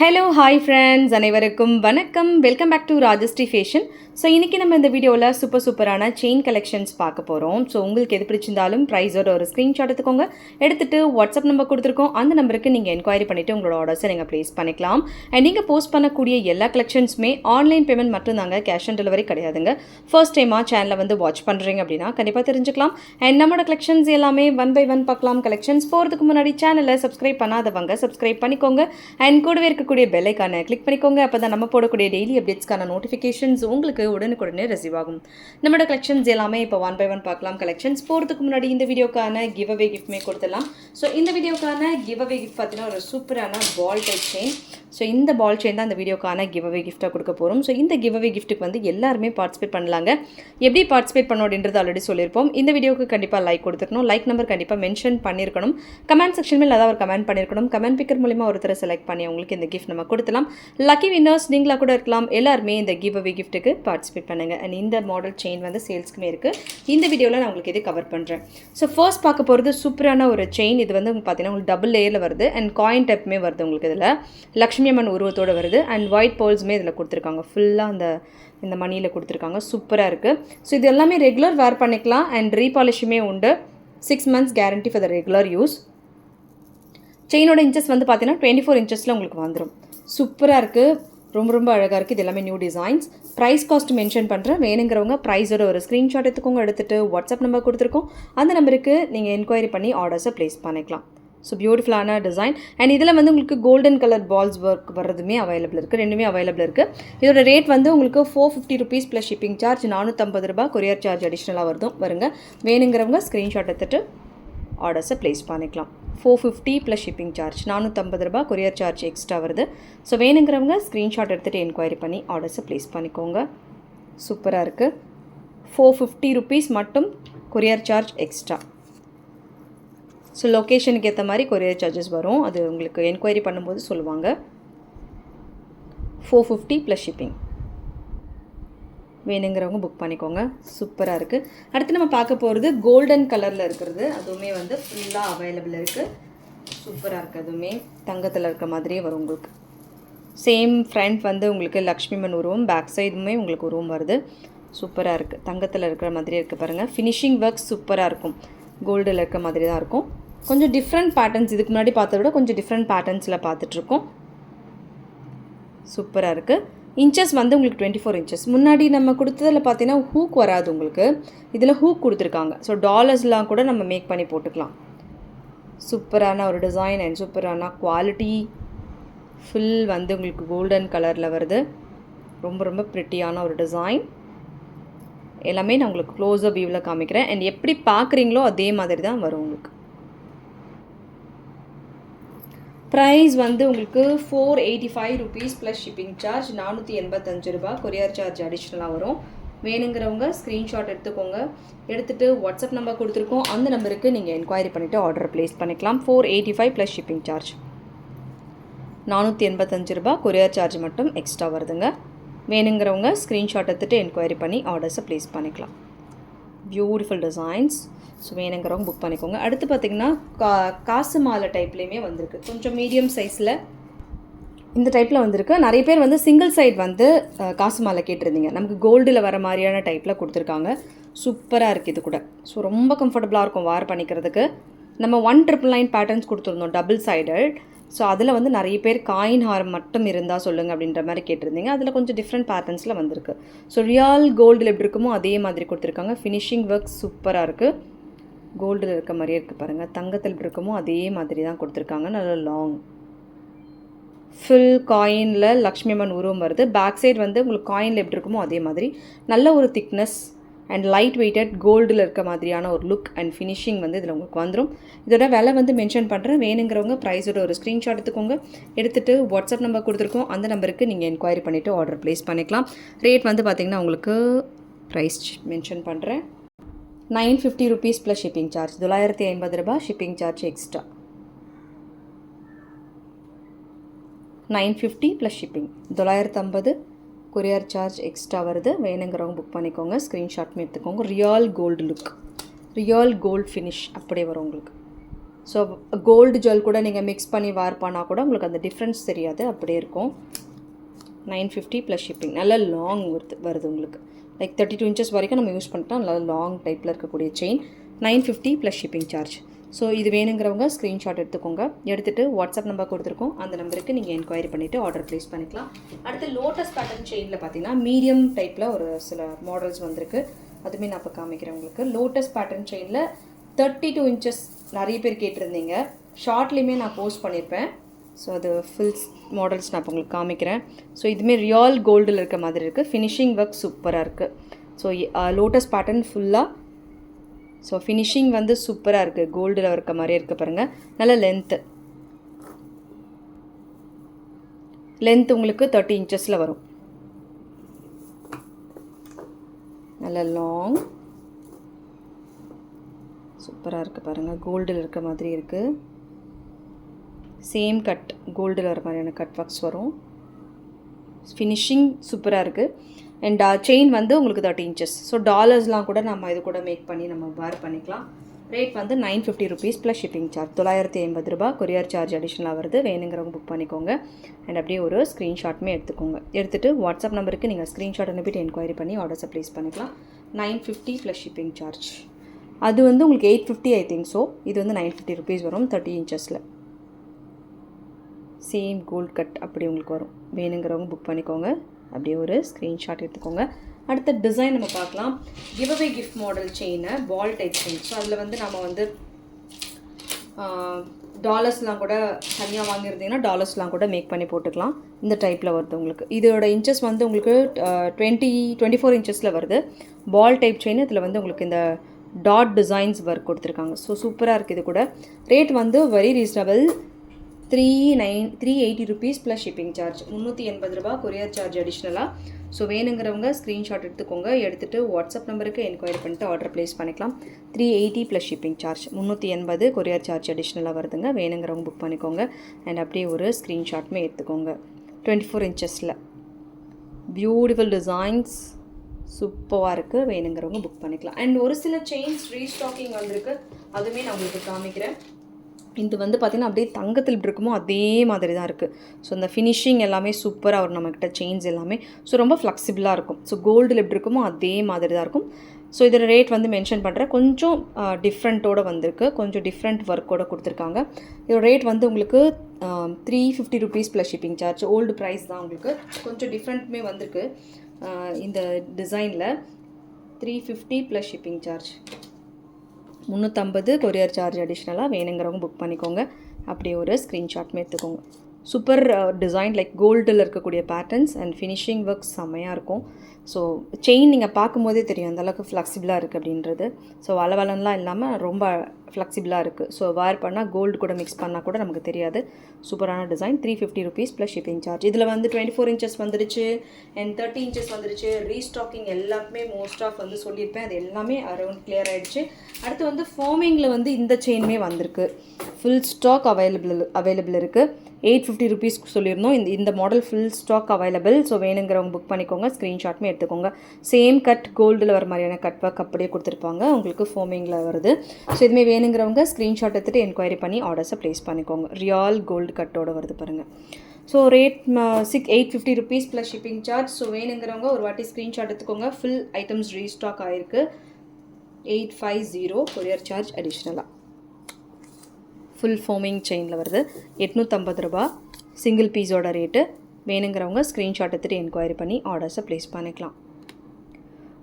Hello hi friends அனைவருக்கும் வணக்கம். Welcome back to Rajashree fashion so இன்றைக்கி நம்ம இந்த வீடியோவில் சூப்பர் சூப்பரான செயின் கலெக்ஷன்ஸ் பார்க்க போகிறோம் ஸோ உங்களுக்கு எது பிடிச்சிருந்தாலும் ப்ரைஸோட ஒரு ஸ்க்ரீன்ஷாட் எடுத்துக்கோங்க. எடுத்துகிட்டு வாட்ஸ்அப் நம்பர் கொடுத்துருக்கோம். அந்த நம்பருக்கு நீங்கள் என்கொயரி பண்ணிவிட்டு உங்களோட ஆர்டர்ஸை நீங்கள் ப்ளேஸ் பண்ணிக்கலாம். அண்ட் நீங்கள் போஸ்ட் பண்ணக்கூடிய எல்லா கலெக்ஷன்ஸுமே ஆன்லைன் பேமெண்ட் மட்டும்தாங்க கேஷ் ஆன் டெலிவரி கிடையாதுங்க. ஃபர்ஸ்ட் டைமாக சேனலை வந்து வாட்ச் பண்ணுறீங்க அப்படின்னா கண்டிப்பாக தெரிஞ்சுக்கலாம். அண்ட் நம்மளோட கலெக்ஷன்ஸ் எல்லாமே ஒன் பை ஒன் பார்க்கலாம். கலெக்ஷன்ஸ் போகிறதுக்கு முன்னாடி சேனலை சப்ஸ்கிரைப் பண்ணாதவங்க சப்ஸ்கிரைப் பண்ணிக்கோங்க. அண்ட் கூடவே இருக்க இருக்கக்கூடிய பெல்லைக்கான கிளிக் பண்ணிக்கோங்க. அப்போ தான் நம்ம போடக்கூடிய டெய்லி அப்டேட்ஸ்க்கான நோட்டிஃபிகேஷன்ஸ் உங்களுக்கு உடனுக்குடனே ரிசீவ் ஆகும். நம்மளோட கலெக்ஷன்ஸ் எல்லாமே இப்போ ஒன் பை ஒன் பார்க்கலாம். கலெக்ஷன்ஸ் போகிறதுக்கு முன்னாடி இந்த வீடியோக்கான கிவ் அவே கிஃப்ட்மே கொடுத்துடலாம். ஸோ இந்த வீடியோக்கான கிவ் அவே கிஃப்ட் பார்த்தீங்கன்னா ஒரு சூப்பரான பால் டைப் செயின் ஸோ இந்த பால் செயின் தான் இந்த வீடியோக்கான கிவ் அவே கிஃப்ட்டாக கொடுக்க போகிறோம் ஸோ இந்த கிவ் அவே கிஃப்ட்டுக்கு வந்து எல்லாருமே பார்ட்டிசிபேட் பண்ணலாங்க. எப்படி பார்ட்டிசிபேட் பண்ணோம் அப்படின்றது ஆல்ரெடி சொல்லியிருப்போம். இந்த வீடியோக்கு கண்டிப்பாக லைக் கொடுத்துருக்கணும். லைக் நம்பர் கண்டிப்பாக மென்ஷன் பண்ணியிருக்கணும். கமெண்ட் செக்ஷன் மேலே ஏதாவது ஒரு கமெண்ட் பண்ணியிருக்கணும். கமெண்ட் பிக்கர் மூலிமா ஒருத்தரை செலக்ட் பண்ணி அவங்களுக்கு இந்த கிஃப்ட் நம்ம கொடுத்துலாம். லக்கி வின்னர்ஸ் நீங்களாக கூட இருக்கலாம். எல்லாருமே இந்த கிவ் அவே கிஃப்ட்டுக்கு பார்ட்டிசிபேட் பண்ணுங்கள் அண்ட் இந்த மாடல் செயின் வந்து சேல்ஸ்க்குமே இருக்குது இந்த வீடியோவில் நான் உங்களுக்கு இது கவர் பண்ணுறேன் ஸோ ஃபர்ஸ்ட் பார்க்க போகிறது சூப்பரான ஒரு செயின் இது வந்து பார்த்தீங்கன்னா உங்களுக்கு டபுள் லேயரில் வருது. அண்ட் காயின் டைப்புமே வருது உங்களுக்கு இதில். லக்ஷ்மி அம்மன் உருவத்தோடு வருது. அண்ட் ஒயிட் போல்ஸுமே இதில் கொடுத்துருக்காங்க. ஃபுல்லாக அந்த இந்த மணியில் கொடுத்துருக்காங்க. சூப்பராக இருக்குது ஸோ இது எல்லாமே ரெகுலர் வேர் பண்ணிக்கலாம். அண்ட் ரீபாலிஷுமே உண்டு. Six months guarantee for the regular use செயினோட inches வந்து பார்த்தீங்கன்னா டுவெண்ட்டி ஃபோர் இன்ச்சஸில் உங்களுக்கு வந்துடும் சூப்பராக இருக்குது ரொம்ப ரொம்ப அழகாக இருக்குது இது எல்லாமே new designs price cost mention பண்ணுறேன் வேணுங்கிறவங்க ப்ரைஸோட ஒரு ஸ்க்ரீன்ஷாட் எடுத்துக்கோங்க. எடுத்துகிட்டு வாட்ஸ்அப் நம்பர் கொடுத்துருக்கோம். அந்த நம்பருக்கு நீங்கள் என்கொயரி பண்ணி ஆர்டர்ஸை ப்ளேஸ் பண்ணிக்கலாம். ஸோ பியூட்டிஃபுல்லான டிசைன் அண்ட் இதில் வந்து உங்களுக்கு கோல்டன் கலர் பால்ஸ் ஒர்க் வர்றதுமே அவைலபிள் இருக்குது ரெண்டுமே அவைலபிள் இருக்குது இதோட ரேட் வந்து உங்களுக்கு four fifty rupees plus shipping charge நானூற்றம்பது ரூபாய் கொரியர் சார்ஜ் அடிஷ்னலாக வருதும் வருங்க. வேணுங்கிறவங்க ஸ்க்ரீன்ஷாட் எடுத்துகிட்டு ஆர்டர்ஸை ப்ளேஸ் பண்ணிக்கலாம். Four fifty plus shipping charge நானூற்றம்பது ரூபா கொரியர் சார்ஜ் எக்ஸ்ட்ரா வருது. ஸோ வேணுங்கிறவங்க ஸ்க்ரீன்ஷாட் எடுத்துகிட்டு என்கொயரி பண்ணி ஆர்டர்ஸை ப்ளேஸ் பண்ணிக்கோங்க. சூப்பராக இருக்குது ஃபோர் ஃபிஃப்டி ருபீஸ் மட்டும் கொரியர் சார்ஜ் எக்ஸ்ட்ரா ஸோ லொக்கேஷனுக்கு ஏற்ற மாதிரி கொரியர் சார்ஜஸ் வரும். அது உங்களுக்கு என்கொயரி பண்ணும்போது சொல்லுவாங்க. ஃபோர் ஃபிஃப்டி ப்ளஸ் ஷிப்பிங் வேணுங்கிறவங்க புக் பண்ணிக்கோங்க. சூப்பராக இருக்குது அடுத்து நம்ம பார்க்க போகிறது கோல்டன் கலரில் இருக்கிறது. அதுவுமே வந்து ஃபுல்லாக அவைலபிள் இருக்குது சூப்பராக இருக்குது அதுவுமே. தங்கத்தில் இருக்க மாதிரியே வரும் உங்களுக்கு. சேம் ஃப்ரண்ட் வந்து உங்களுக்கு லக்ஷ்மிமன் உருவம் பேக் சைடுமே உங்களுக்கு உருவம் வருது. சூப்பராக இருக்குது தங்கத்தில் இருக்கிற மாதிரியே இருக்குது பாருங்கள் ஃபினிஷிங் ஒர்க் சூப்பராக இருக்கும். கோல்டில் இருக்க மாதிரி தான் இருக்கும். கொஞ்சம் டிஃப்ரெண்ட் பேட்டர்ன்ஸ் இதுக்கு முன்னாடி பார்த்தத விட கொஞ்சம் டிஃப்ரெண்ட் பேட்டர்ன்ஸில் பார்த்துட்ருக்கோம் சூப்பராக இருக்குது இன்ச்சஸ் வந்து உங்களுக்கு டுவெண்ட்டி ஃபோர் இன்ச்சஸ் முன்னாடி நம்ம கொடுத்ததில் பார்த்தீங்கன்னா ஹூக் வராது உங்களுக்கு. இதில் ஹூக் கொடுத்துருக்காங்க. ஸோ டாலர்ஸ்லாம் கூட நம்ம மேக் பண்ணி போட்டுக்கலாம். சூப்பரான ஒரு டிசைன் அண்ட் சூப்பரான குவாலிட்டி ஃபுல் வந்து உங்களுக்கு கோல்டன் கலரில் வருது. ரொம்ப ரொம்ப ப்ரிட்டியான ஒரு டிசைன் எல்லாமே நான் உங்களுக்கு க்ளோஸாக வியூவில் காமிக்கிறேன். அண்ட் எப்படி பார்க்குறீங்களோ அதே மாதிரி தான் வரும் உங்களுக்கு. ப்ரைஸ் வந்து உங்களுக்கு four eighty five rupees plus shipping charge நானூற்றி எண்பத்தஞ்சு ரூபா கொரியர் சார்ஜ் அடிஷ்னலாக வரும். வேணுங்கிறவங்க ஸ்க்ரீன்ஷாட் எடுத்துக்கோங்க. எடுத்துகிட்டு வாட்ஸ்அப் நம்பர் கொடுத்துருக்கோம். அந்த நம்பருக்கு நீங்கள் என்கொயரி பண்ணிவிட்டு ஆர்டர் ப்ளேஸ் பண்ணிக்கலாம். Four eighty five plus shipping charge நானூற்றி எண்பத்தஞ்சு ரூபா கொரியர் சார்ஜ் மட்டும் எக்ஸ்ட்ரா வருதுங்க. வேணுங்கிறவங்க ஸ்க்ரீன்ஷாட் எடுத்துகிட்டு என்கொயரி பண்ணி ஆர்டர்ஸை ப்ளேஸ் பண்ணிக்கலாம். பியூட்டிஃபுல் டிசைன்ஸ் ஸோ வேணுங்கிறவங்க புக் பண்ணிக்கோங்க. அடுத்து பார்த்திங்கன்னா கா காசு மாலை டைப்லேயுமே வந்திருக்கு. கொஞ்சம் மீடியம் சைஸில் இந்த டைப்பில் வந்திருக்கு. நிறைய பேர் வந்து சிங்கிள் சைட் வந்து காசு மாலை கேட்டிருந்தீங்க. நமக்கு கோல்டில் வர மாதிரியான டைப்பில் கொடுத்துருக்காங்க. சூப்பராக இருக்குது இது கூட. ஸோ ரொம்ப கம்ஃபர்டபுளாக இருக்கும் வார் பண்ணிக்கிறதுக்கு. நம்ம ஒன் ட்ரிபிள் நைன் பேட்டர்ன்ஸ் கொடுத்துருந்தோம் டபுள் சைடட் ஸோ அதில் வந்து நிறைய பேர் காயின் ஹாரம் மட்டும் இருந்தால் சொல்லுங்கள் அப்படின்ற மாதிரி கேட்டிருந்தீங்க. அதில் கொஞ்சம் டிஃப்ரெண்ட் பேட்டர்ன்ஸில் வந்திருக்கு. ஸோ ரியால் கோல்டில் எப்படி இருக்குமோ அதே மாதிரி கொடுத்துருக்காங்க. ஃபினிஷிங் ஒர்க் சூப்பராக இருக்குது கோல்டில் இருக்க மாதிரியே இருக்குது பாருங்கள் தங்கத்தில் எப்படி இருக்குமோ அதே மாதிரி தான் கொடுத்துருக்காங்க. நல்லா லாங் ஃபுல் காயினில் லக்ஷ்மி அம்மன் உருவம் வருது. பேக் சைடு வந்து உங்களுக்கு காயினில் எப்படி இருக்குமோ அதே மாதிரி. நல்ல ஒரு திக்னஸ் அண்ட் லைட் வெயிட்டட் கோல்டில் இருக்க மாதிரியான ஒரு லுக் அண்ட் ஃபினிஷிங் வந்து இதில் உங்களுக்கு வந்துடும் இதோட விலை வந்து மென்ஷன் பண்ணுறேன் வேணுங்கிறவங்க ப்ரைஸோட ஒரு ஸ்க்ரீன்ஷாட் எடுத்துக்கோங்க. எடுத்துகிட்டு வாட்ஸ்அப் நம்பர் கொடுத்துருக்கோம். அந்த நம்பருக்கு நீங்கள் என்கொயரி பண்ணிவிட்டு ஆர்டர் ப்ளேஸ் பண்ணிக்கலாம். ரேட் வந்து பார்த்திங்கன்னா உங்களுக்கு ப்ரைஸ் மென்ஷன் பண்ணுறேன் nine fifty rupees plus shipping charge தொள்ளாயிரத்தி ஐம்பது ரூபாய் shipping charge extra nine fifty plus shipping தொள்ளாயிரத்தம்பது courier charge extra வருது. வேணுங்கிறவங்க புக் பண்ணிக்கோங்க. ஸ்க்ரீன்ஷாட்மே எடுத்துக்கோங்க. Real gold look real gold finish அப்படியே வரும் உங்களுக்கு. ஸோ கோல்டு ஜுவல் கூட நீங்கள் மிக்ஸ் பண்ணி வேர் பண்ணால் கூட உங்களுக்கு அந்த டிஃப்ரென்ஸ் தெரியாது. அப்படியே இருக்கும். நைன் ஃபிஃப்டி ப்ளஸ் ஷிப்பிங் நல்லா லாங் வருது வருது உங்களுக்கு. லைக் தேர்ட்டி டூ இன்ச்சஸ் வரைக்கும் நம்ம யூஸ் பண்ணிட்டோம் நல்ல லாங் டைப்பில் இருக்கக்கூடிய chain nine fifty plus shipping charge so இது வேணுங்கிறவங்க ஸ்க்ரீன்ஷாட் எடுத்துக்கோங்க. எடுத்துகிட்டு வாட்ஸ்அப் நம்பர் கொடுத்துருக்கோம். அந்த நம்பருக்கு நீங்கள் என்கொயரி பண்ணிவிட்டு ஆர்டர் ப்ளேஸ் பண்ணிக்கலாம். அடுத்து லோட்டஸ் பேட்டர்ன் செயினில் பார்த்தீங்கன்னா மீடியம் டைப்பில் ஒரு சில மாடல்ஸ் வந்திருக்கு. அதுவுமே நான் இப்போ காமிக்கிறேன் உங்களுக்கு. லோட்டஸ் பேட்டர்ன் செயினில் தேர்ட்டி டூ இன்ச்சஸ் நிறைய பேர் கேட்டிருந்தீங்க. ஷார்ட்லேயுமே நான் போஸ்ட் பண்ணியிருப்பேன் ஸோ அது ஃபுல் மாடல்ஸ் நான் இப்போ உங்களுக்கு காமிக்கிறேன். ஸோ இதுவுமே ரியால் கோல்டில் இருக்க மாதிரி இருக்குது ஃபினிஷிங் ஒர்க் சூப்பராக இருக்குது ஸோ லோட்டஸ் பேட்டர்ன் ஃபுல்லாக ஸோ ஃபினிஷிங் வந்து சூப்பராக இருக்குது கோல்டில் இருக்க மாதிரியே இருக்குது பாருங்கள் நல்ல லென்த்து லென்த் உங்களுக்கு தேர்ட்டி இன்ச்சஸில் வரும். நல்ல லாங் சூப்பராக இருக்குது பாருங்கள் கோல்டில் இருக்க மாதிரி இருக்குது சேம் கட் கோல்டில் வர மாதிரியான கட் ஒர்க்ஸ் வரும். ஃபினிஷிங் சூப்பராக இருக்குது அண்ட் செயின் uh, வந்து உங்களுக்கு தேர்ட்டி இன்ச்சஸ் ஸோ டாலர்ஸ்லாம் கூட நம்ம இது கூட மேக் பண்ணி நம்ம வேர் பண்ணிக்கலாம். ரேட் வந்து nine fifty rupees plus shipping charge தொள்ளாயிரத்தி ஐம்பது ரூபா கொரியர் சார்ஜ் அடிஷ்னலாக வருது. வேணுங்கிறவங்க புக் பண்ணிக்கோங்க. அண்ட் அப்படியே ஒரு ஸ்க்ரீன்ஷாட்மே எடுத்துக்கோங்க. எடுத்துகிட்டு வாட்ஸ்அப் நம்பருக்கு நீங்கள் ஸ்க்ரீன்ஷாட் அனுப்பிட்டு என்கொயரி பண்ணி ஆர்டர்ஸை ப்ளேஸ் பண்ணிக்கலாம். Nine fifty plus shipping charge அது வந்து உங்களுக்கு eight fifty I think so இது வந்து நைன் ஃபிஃப்டி ருபீஸ் வரும் தேர்ட்டி இன்ச்சஸில் சேம் கோல்ட் கட் அப்படி உங்களுக்கு வரும். வேணுங்கிறவங்க புக் பண்ணிக்கோங்க. அப்படியே ஒரு ஸ்க்ரீன்ஷாட் எடுத்துக்கோங்க. அடுத்த டிசைன் நம்ம பார்க்கலாம். கிவ் அவே கிஃப்ட் மாடல் செயினை பால் டைப் செயின் ஸோ அதில் வந்து நம்ம வந்து டாலர்ஸ்லாம் கூட தனியாக வாங்கியிருந்தீங்கன்னா டாலர்ஸ்லாம் கூட மேக் பண்ணி போட்டுக்கலாம். இந்த டைப்பில் வருது உங்களுக்கு. இதோட இன்ச்சஸ் வந்து உங்களுக்கு டுவெண்ட்டி டுவெண்ட்டி ஃபோர் இன்ச்சஸில் வருது. பால் டைப் செயின் இதில் வந்து உங்களுக்கு இந்த டாட் டிசைன்ஸ் ஒர்க் கொடுத்துருக்காங்க. ஸோ சூப்பராக இருக்குது இது கூட. ரேட் வந்து very reasonable three nine three eighty rupees plus shipping charge முந்நூற்றி எண்பது ரூபா கொரியர் சார்ஜ் அடிஷ்னலாக ஸோ வேணுங்கிறவங்க ஸ்க்ரீன்ஷாட் எடுத்துக்கோங்க. எடுத்துகிட்டு வாட்ஸ்அப் நம்பருக்கு என்கொயரி பண்ணிட்டு ஆர்டர் ப்ளேஸ் பண்ணிக்கலாம். Three eighty plus shipping charge முந்நூற்றி எண்பது கொரியர் சார்ஜ் அடிஷ்னலாக வருதுங்க. வேணுங்கிறவங்க புக் பண்ணிக்கோங்க. அண்ட் அப்படியே ஒரு ஸ்க்ரீன்ஷாட்டுமே எடுத்துக்கோங்க. டுவெண்ட்டி ஃபோர் இன்ச்சஸில் பியூட்டிஃபுல் டிசைன்ஸ் சூப்பராக இருக்குது வேணுங்கிறவங்க புக் பண்ணிக்கலாம். அண்ட் ஒரு சில செயின்ஸ் ரீஸ்டாக்கிங் வந்திருக்கு. அதுவுமே நான் உங்களுக்கு காமிக்கிறேன். இது வந்து பார்த்திங்கன்னா அப்படியே தங்கத்தில் இப்படி இருக்குமோ அதே மாதிரி தான் இருக்குது ஸோ இந்த ஃபினிஷிங் எல்லாமே சூப்பராக வரும். நம்மக்கிட்ட செயின்ஸ் எல்லாமே. ஸோ ரொம்ப ஃப்ளெக்சிபிளாக இருக்கும். ஸோ கோல்டில் எப்படி இருக்குமோ அதே மாதிரி தான் இருக்கும். ஸோ இதோட ரேட் வந்து மென்ஷன் பண்ணுறேன் கொஞ்சம் டிஃப்ரெண்ட்டோட வந்திருக்கு. கொஞ்சம் டிஃப்ரெண்ட் ஒர்க்கோட கொடுத்துருக்காங்க. இதோட ரேட் வந்து உங்களுக்கு three fifty rupees plus shipping charge old price தான் உங்களுக்கு. கொஞ்சம் டிஃப்ரெண்ட்டுமே வந்திருக்கு. இந்த டிசைனில் three fifty plus shipping charge முந்நூற்றம்பது கொரியர் சார்ஜ் அடிஷ்னலாக வேணுங்கிறவங்க புக் பண்ணிக்கோங்க. அப்படி ஒரு ஸ்க்ரீன்ஷாட்மே எடுத்துக்கோங்க. சூப்பர் டிசைன் லைக் கோல்டில் இருக்கக்கூடிய பேட்டர்ன்ஸ் அண்ட் ஃபினிஷிங் ஒர்க் செம்மையாக இருக்கும். ஸோ செயின் நீங்கள் பார்க்கும்போதே தெரியும் அந்தளவுக்கு ஃப்ளெக்சிபிளாக இருக்குது அப்படின்றது. ஸோ வளவலன்லாம் இல்லாமல் ரொம்ப ஃப்ளெக்சிபிளாக இருக்குது ஸோ வேர் பண்ணால் கோல்டு கூட மிக்ஸ் பண்ணால் கூட நமக்கு தெரியாது. சூப்பரான design three fifty rupees plus shipping charge இதில் வந்து டுவெண்ட்டி ஃபோர் இன்ச்சஸ் வந்துருச்சு. அண்ட் தேர்ட்டி இன்ச்சஸ் வந்துருச்சு. ரீஸ்டாக்கிங் எல்லாமே மோஸ்ட் ஆஃப் வந்து சொல்லியிருப்பேன். அது எல்லாமே அரௌண்ட் கிளியர் ஆகிடுச்சு அடுத்து வந்து ஃபார்மிங்கில் வந்து இந்த செயினுமே வந்திருக்கு. ஃபுல் ஸ்டாக் அவைலபிள் அவைலபிள் இருக்குது எயிட் ஃபிஃப்டி ருபீஸ்க்கு சொல்லியிருந்தோம். இந்த இந்த model full stock available so வேணுங்கிறவங்க புக் பண்ணிக்கோங்க. ஸ்க்ரீன்ஷாட்மே எடுத்துக்கோங்க. சேம் கட் கோல்டில் வர மாதிரியான கட் ஒர்க் அப்படியே கொடுத்துருப்பாங்க. உங்களுக்கு ஃபோமிங்கில் வருது. ஸோ இதுமே வேணுங்கிறவங்க ஸ்க்ரீன்ஷாட் எடுத்துகிட்டு என்கொயரி பண்ணி ஆர்டர்ஸை ப்ளேஸ் பண்ணிக்கோங்க. ரியால் கோல்டு கட்டோட வருது பாருங்கள் so rate six eight fifty rupees plus shipping charge so வேணுங்கிறவங்க ஒரு வாட்டி ஸ்க்ரீன்ஷாட் எடுத்துக்கோங்க. ஃபுல் ஐட்டம்ஸ் ரீஸ்டாக் ஆகிருக்கு eight five zero courier charge அடிஷ்னலாக ஃபுல் ஃபோமிங் செயினில் வருது. எட்நூற்றம்பது ரூபா. சிங்கிள் பீஸோட ரேட்டு வேணுங்கிறவங்க ஸ்க்ரீன்ஷாட் எடுத்துகிட்டு என்கொயரி பண்ணி ஆர்டர்ஸை ப்ளேஸ் பண்ணிக்கலாம்.